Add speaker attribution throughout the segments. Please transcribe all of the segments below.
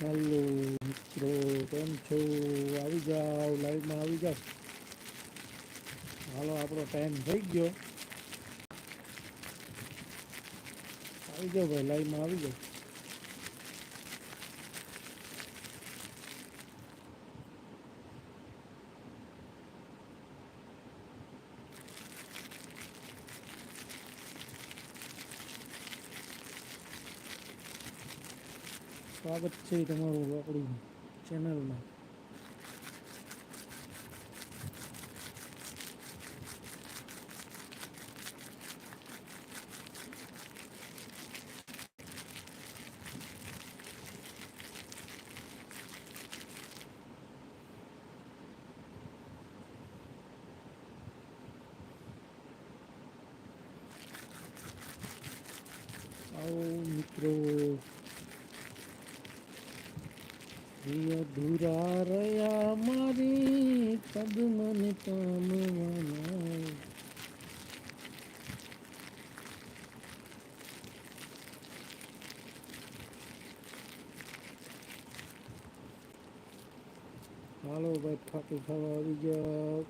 Speaker 1: Hello મિત્રો, કેમ છો? આવી જાઓ લાઈવમાં આવી જાઓ. હાલો, આપણો ટાઈમ થઈ ગયો. આવી જાઓ ભાઈ લાઈવમાં આવી જાઓ. સ્વાગત છે તમારું આપણી ચેનલમાં અધૂરા રહ્યા મારી પદ મને પામવાના હાલો ભાઈ ફાટું ખાવા આવી જાઓ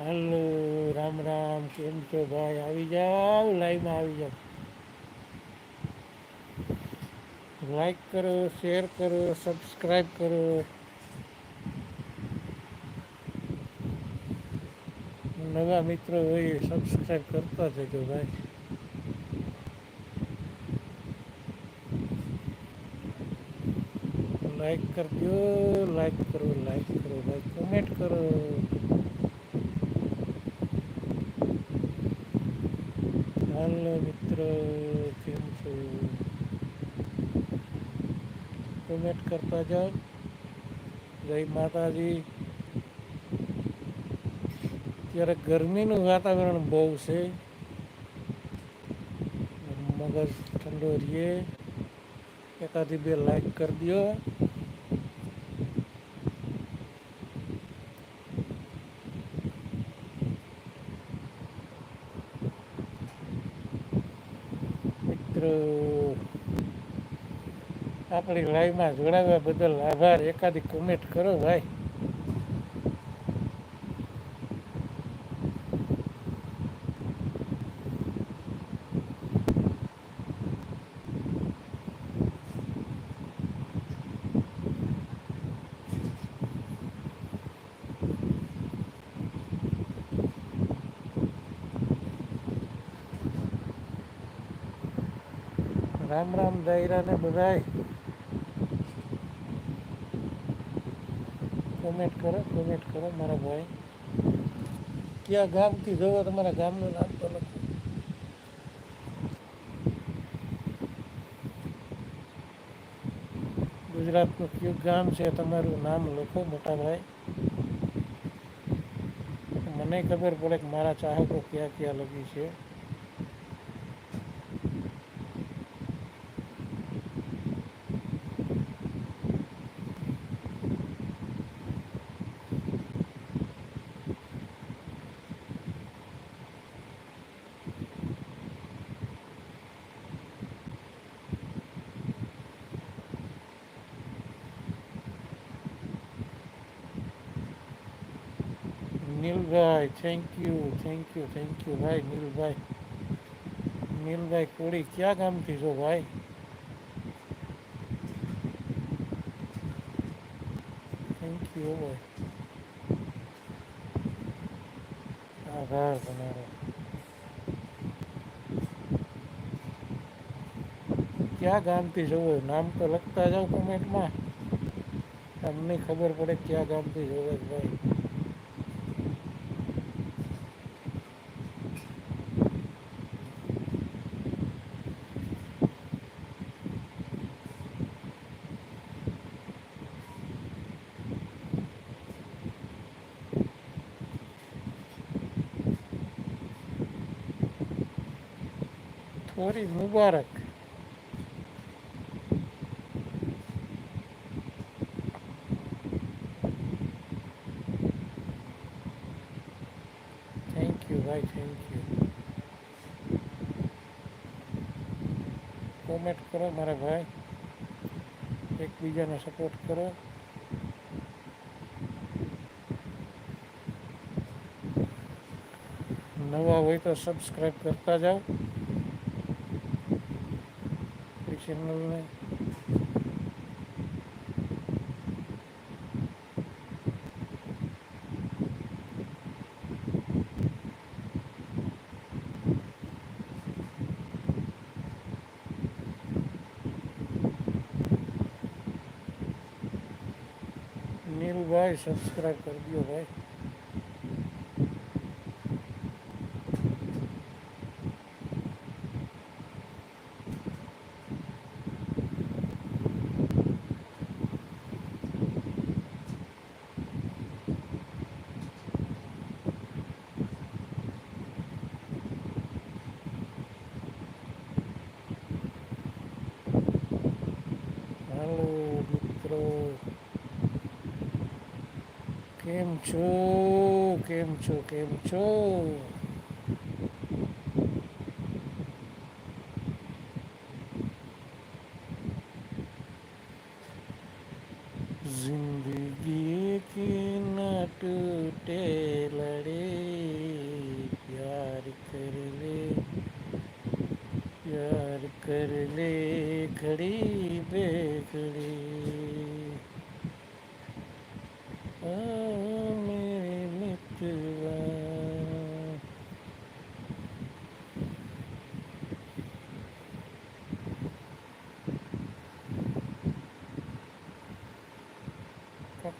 Speaker 1: હાલો, રામ રામ, કેમ છો ભાઈ? આવી જાઓ લાઈવમાં આવી જાઓ. લાઈક કરો શેર કરો સબસ્ક્રાઈબ કરો. નવા મિત્રો હોય સબસ્ક્રાઈબ કરતા જજો ભાઈ. લાઈક કરજો લાઈક કરો લાઈક કરો, ભાઈ. કોમેન્ટ કરો. હાલો મિત્રો કેમ છો કોમેન્ટ કરતા જાઓ જય માતાજી અત્યારે ગરમીનું વાતાવરણ બહુ છે મગજ ઠંડો રહીએ એકાદી બે લાઈક કરી દો મિત્રો આપણી લાઈવમાં જોડાવા બદલ આભાર. એકાદી કોમેન્ટ કરો ભાઈ. રામ રામ દાયરા ને બધાય. કોમેન્ટ કરો કોમેન્ટ કરો મારા ભાઈ. ક્યાં ગામથી જવો તમારા ગામનું નામ તો લખો ગુજરાતનું કયું ગામ છે તમારું નામ લખો મોટા ભાઈ મને ખબર પડે કે મારા ચાહકો ક્યાં ક્યાં લગી છે. નીલભાઈ thank you thank you thank you ભાઈ નીલભાઈ નીલભાઈ કોળી ક્યાં ગામથી છો ભાઈ થેન્ક યુ ભાઈ આભાર તમારો ક્યાં ગામથી જોવો નામ તો લખતા જાઓ કોમેન્ટમાં તમને ખબર પડે ક્યાં ગામથી જવું ભાઈ થોડી મુબારક થેન્ક યુ ભાઈ થેન્ક યુ કોમેન્ટ કરો મારા ભાઈ એકબીજાને સપોર્ટ કરો નવા હોય તો સબસ્ક્રાઈબ કરતા જાઓ चैनल में। नील भाई सब्सक्राइब कर दियो भाई। છો કેમ છો કેમ છો जिंदगी की न टूटे लड़े प्यार कर ले प्यार कर ले खड़ी बेखड़ी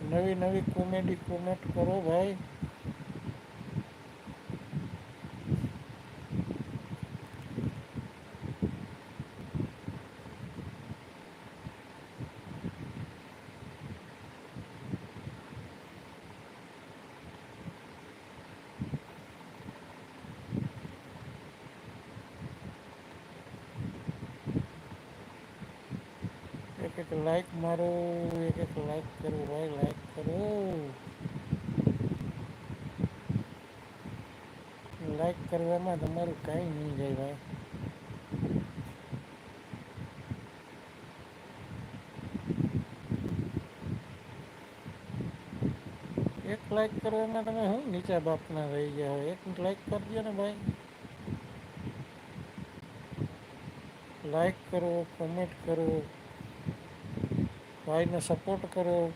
Speaker 1: નવી નવી કોમેડી કોમેન્ટ કરો ભાઈ. લાઈક મારો એક એક લાઈક કરો ભાઈ લાઈક કરો લાઈક કરવામાં તમારું કાંઈ નહીં જાય ભાઈ એક લાઈક કરવામાં તમે શું નીચા બાપના રહી ગયા હોય એક લાઈક કરજો ને ભાઈ લાઈક કરો કોમેન્ટ કરો ભાઈને સપોર્ટ કરો.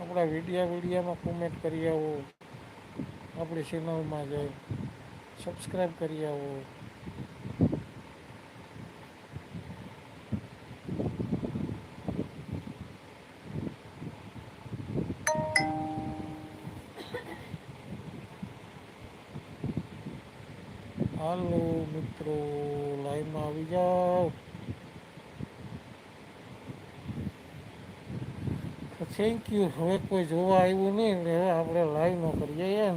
Speaker 1: આપણા વિડીયા વિડીયામાં કોમેન્ટ કરી આવો. આપણી ચેનલમાં જઈ. સબસ્ક્રાઈબ કરી આવો. હાલો મિત્રો લાઈનમાં આવી જાઓ. થેન્ક યુ હવે કોઈ જોવા આવ્યું નહીં એટલે હવે આપણે લાઈવ ન કરીએ એમ.